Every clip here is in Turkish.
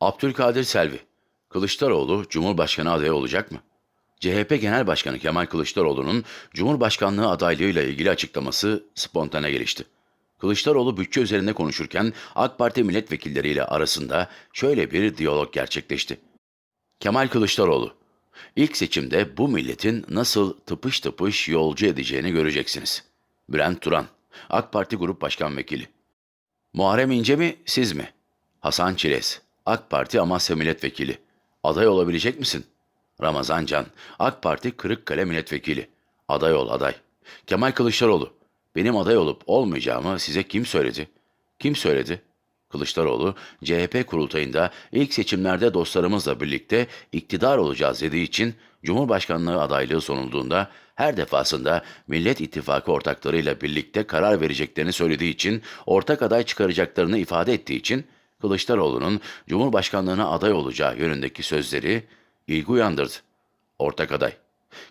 Abdülkadir Selvi, Kılıçdaroğlu Cumhurbaşkanı adayı olacak mı? CHP Genel Başkanı Kemal Kılıçdaroğlu'nun Cumhurbaşkanlığı adaylığıyla ilgili açıklaması spontane gelişti. Kılıçdaroğlu bütçe üzerinde konuşurken AK Parti milletvekilleriyle arasında şöyle bir diyalog gerçekleşti. Kemal Kılıçdaroğlu, ilk seçimde bu milletin nasıl tıpış tıpış yolcu edeceğini göreceksiniz. Bülent Turan, AK Parti Grup Başkan Vekili. Muharrem İnce mi, siz mi? Hasan Çilez, AK Parti Amasya Milletvekili. Aday olabilecek misin? Ramazan Can, AK Parti Kırıkkale Milletvekili. Aday ol aday. Kemal Kılıçdaroğlu, benim aday olup olmayacağımı size kim söyledi? Kim söyledi? Kılıçdaroğlu, CHP kurultayında ilk seçimlerde dostlarımızla birlikte iktidar olacağız dediği için Cumhurbaşkanlığı adaylığı sonulduğunda her defasında Millet İttifakı ortaklarıyla birlikte karar vereceklerini söylediği için ortak aday çıkaracaklarını ifade ettiği için Kılıçdaroğlu'nun Cumhurbaşkanlığına aday olacağı yönündeki sözleri ilgi uyandırdı. Ortak aday.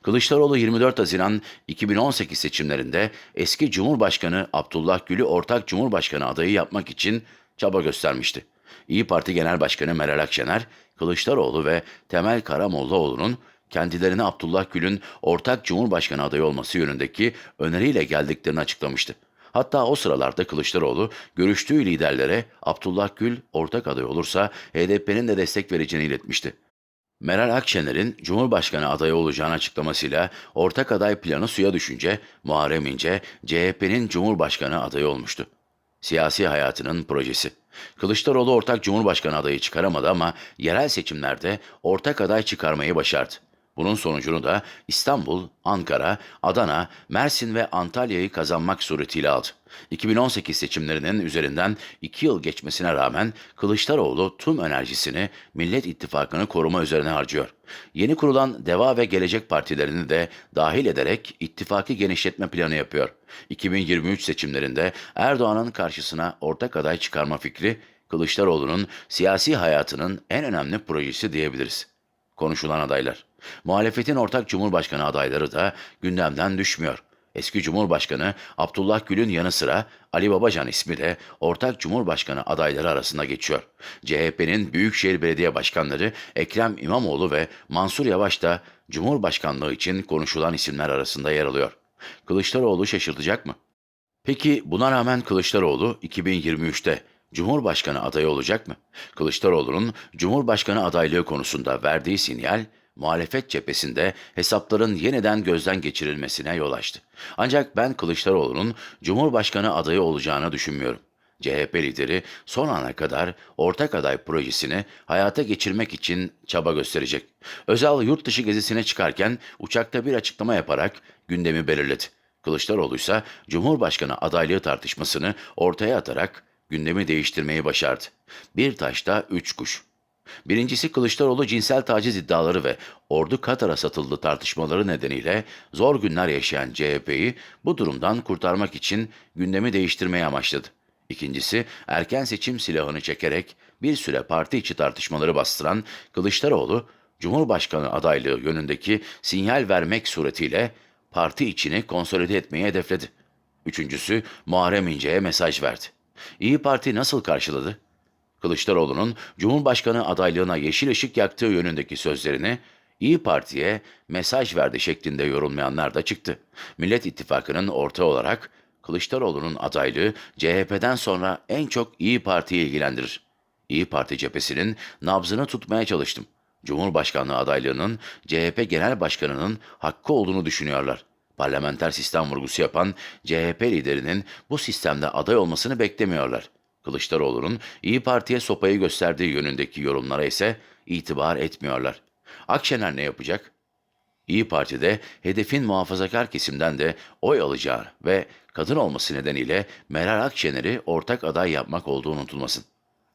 Kılıçdaroğlu 24 Haziran 2018 seçimlerinde eski Cumhurbaşkanı Abdullah Gül'ü ortak Cumhurbaşkanı adayı yapmak için çaba göstermişti. İyi Parti Genel Başkanı Meral Akşener, Kılıçdaroğlu ve Temel Karamollaoğlu'nun kendilerine Abdullah Gül'ün ortak Cumhurbaşkanı adayı olması yönündeki öneriyle geldiklerini açıklamıştı. Hatta o sıralarda Kılıçdaroğlu görüştüğü liderlere Abdullah Gül ortak aday olursa HDP'nin de destek vereceğini iletmişti. Meral Akşener'in Cumhurbaşkanı adayı olacağını açıklamasıyla ortak aday planı suya düşünce Muharrem İnce CHP'nin Cumhurbaşkanı adayı olmuştu. Siyasi hayatının projesi. Kılıçdaroğlu ortak Cumhurbaşkanı adayı çıkaramadı ama yerel seçimlerde ortak aday çıkarmayı başardı. Bunun sonucunu da İstanbul, Ankara, Adana, Mersin ve Antalya'yı kazanmak suretiyle aldı. 2018 seçimlerinin üzerinden iki yıl geçmesine rağmen Kılıçdaroğlu tüm enerjisini Millet İttifakı'nı koruma üzerine harcıyor. Yeni kurulan Deva ve Gelecek partilerini de dahil ederek ittifakı genişletme planı yapıyor. 2023 seçimlerinde Erdoğan'ın karşısına ortak aday çıkarma fikri Kılıçdaroğlu'nun siyasi hayatının en önemli projesi diyebiliriz konuşulan adaylar. Muhalefetin ortak Cumhurbaşkanı adayları da gündemden düşmüyor. Eski Cumhurbaşkanı Abdullah Gül'ün yanı sıra Ali Babacan ismi de ortak Cumhurbaşkanı adayları arasında geçiyor. CHP'nin Büyükşehir Belediye Başkanları Ekrem İmamoğlu ve Mansur Yavaş da Cumhurbaşkanlığı için konuşulan isimler arasında yer alıyor. Kılıçdaroğlu şaşırtacak mı? Peki buna rağmen Kılıçdaroğlu 2023'te Cumhurbaşkanı adayı olacak mı? Kılıçdaroğlu'nun Cumhurbaşkanı adaylığı konusunda verdiği sinyal muhalefet cephesinde hesapların yeniden gözden geçirilmesine yol açtı. Ancak ben Kılıçdaroğlu'nun Cumhurbaşkanı adayı olacağını düşünmüyorum. CHP lideri son ana kadar ortak aday projesini hayata geçirmek için çaba gösterecek. Özal yurt dışı gezisine çıkarken uçakta bir açıklama yaparak gündemi belirledi. Kılıçdaroğlu ise Cumhurbaşkanı adaylığı tartışmasını ortaya atarak gündemi değiştirmeyi başardı. Bir taşta üç kuş. Birincisi Kılıçdaroğlu cinsel taciz iddiaları ve ordu Katar'a satıldı tartışmaları nedeniyle zor günler yaşayan CHP'yi bu durumdan kurtarmak için gündemi değiştirmeyi amaçladı. İkincisi erken seçim silahını çekerek bir süre parti içi tartışmaları bastıran Kılıçdaroğlu, Cumhurbaşkanı adaylığı yönündeki sinyal vermek suretiyle parti içini konsolide etmeyi hedefledi. Üçüncüsü Muharrem İnce'ye mesaj verdi. İyi Parti nasıl karşıladı? Kılıçdaroğlu'nun Cumhurbaşkanı adaylığına yeşil ışık yaktığı yönündeki sözlerini İyi Parti'ye mesaj verdi şeklinde yorumlayanlar da çıktı. Millet İttifakı'nın ortağı olarak Kılıçdaroğlu'nun adaylığı CHP'den sonra en çok İyi Parti'yi ilgilendirir. İyi Parti cephesinin nabzını tutmaya çalıştım. Cumhurbaşkanlığı adaylığının CHP Genel Başkanı'nın hakkı olduğunu düşünüyorlar. Parlamenter sistem vurgusu yapan CHP liderinin bu sistemde aday olmasını beklemiyorlar. Kılıçdaroğlu'nun İyi Parti'ye sopayı gösterdiği yönündeki yorumlara ise itibar etmiyorlar. Akşener ne yapacak? İyi Parti'de hedefin muhafazakar kesimden de oy alacağı ve kadın olması nedeniyle Meral Akşener'i ortak aday yapmak olduğu unutulmasın.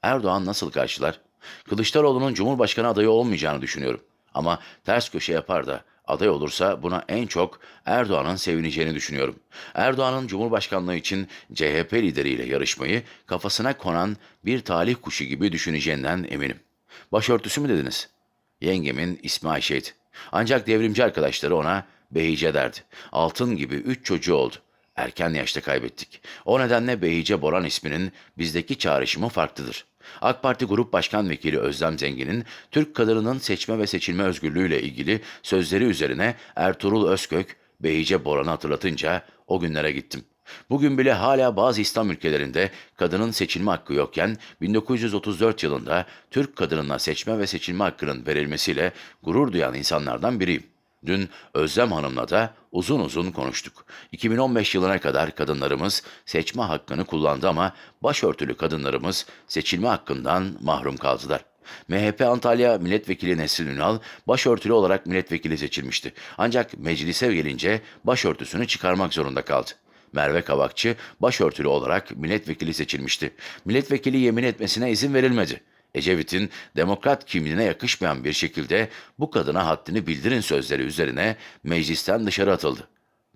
Erdoğan nasıl karşılar? Kılıçdaroğlu'nun Cumhurbaşkanı adayı olmayacağını düşünüyorum. Ama ters köşe yapar da aday olursa buna en çok Erdoğan'ın sevineceğini düşünüyorum. Erdoğan'ın Cumhurbaşkanlığı için CHP lideriyle yarışmayı kafasına konan bir talih kuşu gibi düşüneceğinden eminim. Başörtüsü mü dediniz? Yengemin ismi Ayşe'ydi. Ancak devrimci arkadaşları ona Behice derdi. Altın gibi üç çocuğu oldu. Erken yaşta kaybettik. O nedenle Behice Boran isminin bizdeki çağrışımı farklıdır. AK Parti Grup Başkan Vekili Özlem Zengin'in Türk kadınının seçme ve seçilme özgürlüğüyle ilgili sözleri üzerine Ertuğrul Özkök, Behice Boran'ı hatırlatınca o günlere gittim. Bugün bile hala bazı İslam ülkelerinde kadının seçilme hakkı yokken 1934 yılında Türk kadınına seçme ve seçilme hakkının verilmesiyle gurur duyan insanlardan biriyim. Dün Özlem Hanım'la da uzun uzun konuştuk. 2015 yılına kadar kadınlarımız seçme hakkını kullandı ama başörtülü kadınlarımız seçilme hakkından mahrum kaldılar. MHP Antalya Milletvekili Nesrin Ünal başörtülü olarak milletvekili seçilmişti. Ancak meclise gelince başörtüsünü çıkarmak zorunda kaldı. Merve Kavakçı başörtülü olarak milletvekili seçilmişti. Milletvekili yemin etmesine izin verilmedi. Ecevit'in demokrat kimliğine yakışmayan bir şekilde bu kadına haddini bildirin sözleri üzerine meclisten dışarı atıldı.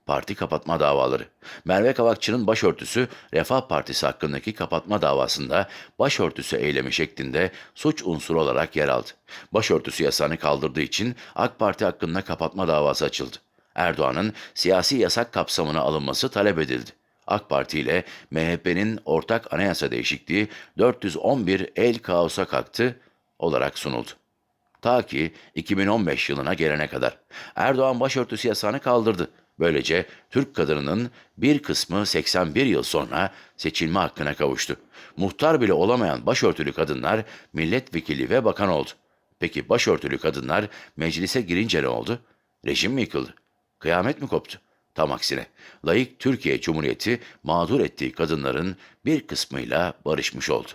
Parti kapatma davaları. Merve Kavakçı'nın başörtüsü Refah Partisi hakkındaki kapatma davasında başörtüsü eylemi şeklinde suç unsuru olarak yer aldı. Başörtüsü yasağını kaldırdığı için AK Parti hakkında kapatma davası açıldı. Erdoğan'ın siyasi yasak kapsamına alınması talep edildi. AK Parti ile MHP'nin ortak anayasa değişikliği 411 el kaosa kalktı olarak sunuldu. Ta ki 2015 yılına gelene kadar. Erdoğan başörtüsü yasağını kaldırdı. Böylece Türk kadınının bir kısmı 81 yıl sonra seçilme hakkına kavuştu. Muhtar bile olamayan başörtülü kadınlar milletvekili ve bakan oldu. Peki başörtülü kadınlar meclise girince ne oldu? Rejim mi yıkıldı? Kıyamet mi koptu? Tam aksine layık Türkiye Cumhuriyeti mağdur ettiği kadınların bir kısmıyla barışmış oldu.